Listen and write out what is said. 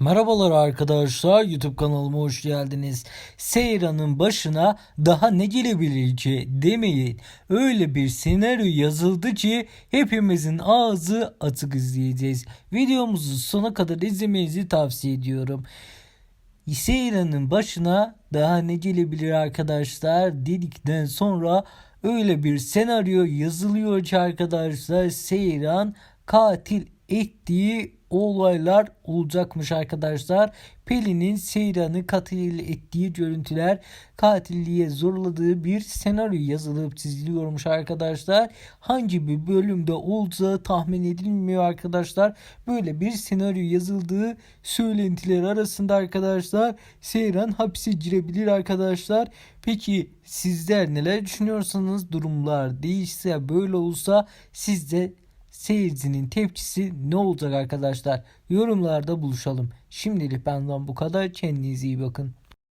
Merhabalar arkadaşlar YouTube kanalıma hoş geldiniz. Seyran'ın başına daha ne gelebilir ki demeyin. Öyle bir senaryo yazıldı ki hepimizin ağzı atık izleyeceğiz. Videomuzu sona kadar izlemenizi tavsiye ediyorum. Seyran'ın başına daha ne gelebilir arkadaşlar dedikten sonra öyle bir senaryo yazılıyor ki arkadaşlar Seyran katil ettiği olaylar olacakmış arkadaşlar. Pelin'in Seyran'ı katil ettiği görüntüler katilliğe zorladığı bir senaryo yazılıp çiziliyormuş arkadaşlar. Hangi bir bölümde olacağı tahmin edilmiyor arkadaşlar. Böyle bir senaryo yazıldığı söylentiler arasında arkadaşlar Seyran hapse girebilir arkadaşlar. Peki sizler neler düşünüyorsanız durumlar değişse böyle olsa siz de seyircinin tepkisi ne olacak arkadaşlar? Yorumlarda buluşalım. Şimdilik benden bu kadar. Kendinize iyi bakın.